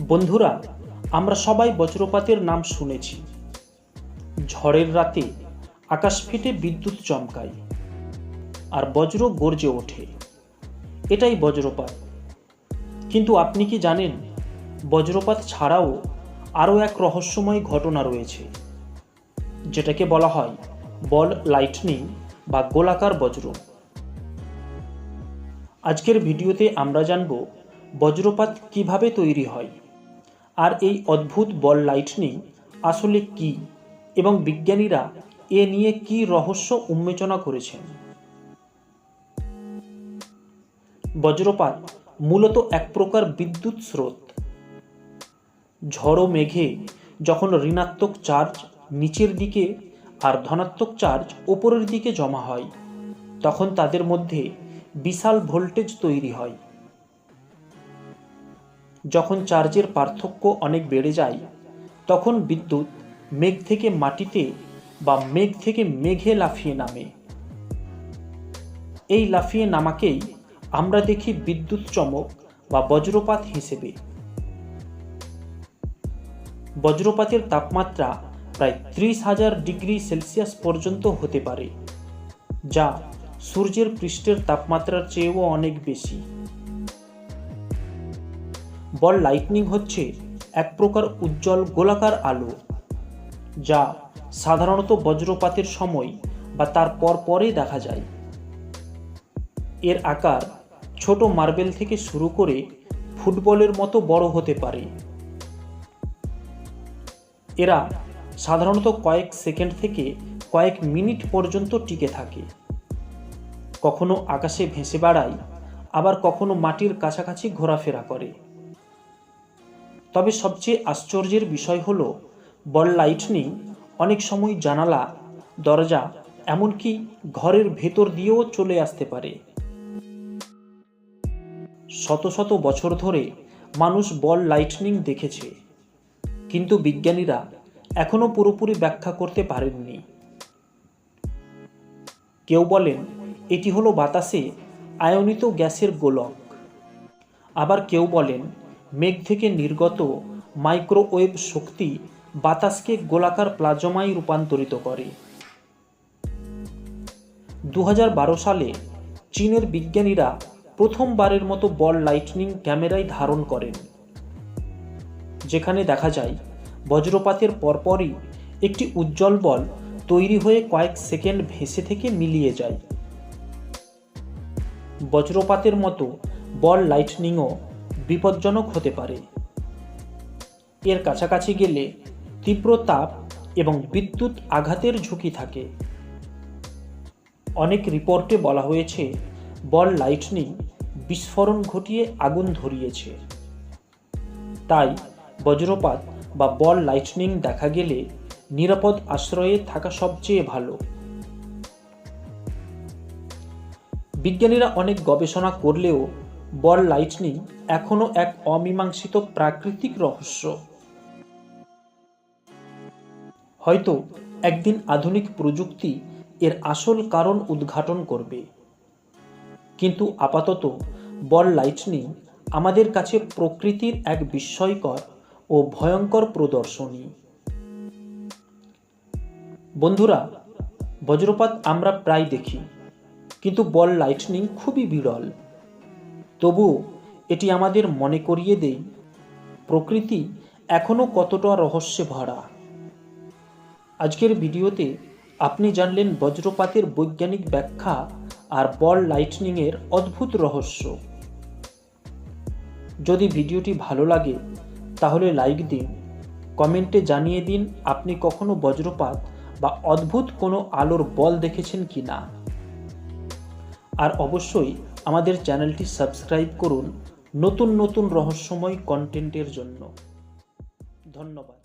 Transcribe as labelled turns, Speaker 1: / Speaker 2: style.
Speaker 1: বন্ধুরা, আমরা সবাই বজ্রপাতের নাম শুনেছি। ঝড়ের রাতে আকাশ ফেটে বিদ্যুৎ চমকায় আর বজ্র গর্জে ওঠে। এটাই বজ্রপাত। কিন্তু আপনি কি জানেন, বজ্রপাত ছাড়াও আরও এক রহস্যময় ঘটনা রয়েছে, যেটাকে বলা হয় বল লাইটনিং বা গোলাকার বজ্র। আজকের ভিডিওতে আমরা জানব বজ্রপাত কীভাবে তৈরি হয়। আর এই অদ্ভুত বল লাইটনিং আসলে কি? এবং বিজ্ঞানীরা এ নিয়ে কি রহস্য উন্মোচনা করেছেন? বজ্রপাত মূলত এক প্রকার বিদ্যুৎ স্রোত। ঝড়ো মেঘে যখন ঋণাত্মক চার্জ নিচের দিকে আর ধনাত্মক চার্জ ওপরের দিকে জমা হয়, তখন তাদের মধ্যে বিশাল ভোল্টেজ তৈরি হয়। যখন চার্জের পার্থক্য অনেক বেড়ে যায়, তখন বিদ্যুৎ মেঘ থেকে মাটিতে বা মেঘ থেকে মেঘে লাফিয়ে নামে। এই লাফিয়ে নামাকেই আমরা দেখি বিদ্যুৎ চমক বা বজ্রপাত হিসেবে। বজ্রপাতের তাপমাত্রা প্রায় ত্রিশ হাজার ডিগ্রি সেলসিয়াস পর্যন্ত হতে পারে, যা সূর্যের পৃষ্ঠের তাপমাত্রার চেয়েও অনেক বেশি। বল লাইটনিং হচ্ছে এক প্রকার উজ্জ্বল গোলাকার আলো, যা সাধারণত বজ্রপাতের সময় বা তার পর পরে দেখা যায়। এর আকার ছোট মার্বেল থেকে শুরু করে ফুটবলের মতো বড় হতে পারে। এরা সাধারণত কয়েক সেকেন্ড থেকে কয়েক মিনিট পর্যন্ত টিকে থাকে। কখনো আকাশে ভেসে বেড়ায়, আবার কখনো মাটির কাছাকাছি ঘোরাফেরা করে। তবে সবচেয়ে আশ্চর্যের বিষয় হল, বল লাইটনিং অনেক সময় জানালা, দরজা, এমনকি ঘরের ভেতর দিয়েও চলে আসতে পারে। শত শত বছর ধরে মানুষ বল লাইটনিং দেখেছে, কিন্তু বিজ্ঞানীরা এখনও পুরোপুরি ব্যাখ্যা করতে পারেননি। কেউ বলেন, এটি হলো বাতাসে আয়নিত গ্যাসের গোলক। আবার কেউ বলেন মেঘ থেকে নির্গত মাইক্রোওয়েভ শক্তি বাতাসকে গোলাকার প্লাজমায় রূপান্তরিত করে। দু হাজার বারো সালে চীনের বিজ্ঞানীরা প্রথমবারের মতো বল লাইটনিং ক্যামেরায় ধারণ করেন। যেখানে দেখা যায়, বজ্রপাতের পরপরই একটি উজ্জ্বল বল তৈরি হয়ে কয়েক সেকেন্ড ভেসে থেকে মিলিয়ে যায়। বজ্রপাতের মতো বল লাইটনিংও বিপজ্জনক হতে পারে। এর কাছাকাছি গেলে তীব্র তাপ এবং বিদ্যুৎ আঘাতের ঝুঁকি থাকে। অনেক রিপোর্টে বলা হয়েছে, বল লাইটনিং বিস্ফোরণ ঘটিয়ে আগুন ধরিয়েছে। তাই বজ্রপাত বা বল লাইটনিং দেখা গেলে নিরাপদ আশ্রয়ে থাকা সবচেয়ে ভালো। বিজ্ঞানীরা অনেক গবেষণা করলেও বল লাইটনিং এখনও এক অমীমাংসিত প্রাকৃতিক রহস্য। হয়তো একদিন আধুনিক প্রযুক্তি এর আসল কারণ উদ্ঘাটন করবে। কিন্তু আপাতত বল লাইটনিং আমাদের কাছে প্রকৃতির এক বিস্ময়কর ও ভয়ঙ্কর প্রদর্শনী। বন্ধুরা, বজ্রপাত আমরা প্রায় দেখি, কিন্তু বল লাইটনিং খুবই বিরল। তবুও এটি আমাদের মনে করিয়ে দেই, প্রকৃতি এখনও কতটা রহস্যে ভরা। আজকের ভিডিওতে আপনি জানলেন বজ্রপাতের বৈজ্ঞানিক ব্যাখ্যা আর বল লাইটনিংয়ের অদ্ভুত রহস্য। যদি ভিডিওটি ভালো লাগে, তাহলে লাইক দিন, কমেন্টে জানিয়ে দিন আপনি কখনো বজ্রপাত বা অদ্ভুত কোনো আলোর বল দেখেছেন কি না আর অবশ্যই আমাদের চ্যানেলটি সাবস্ক্রাইব করুন নতুন নতুন রহস্যময় কন্টেন্টের জন্য। ধন্যবাদ।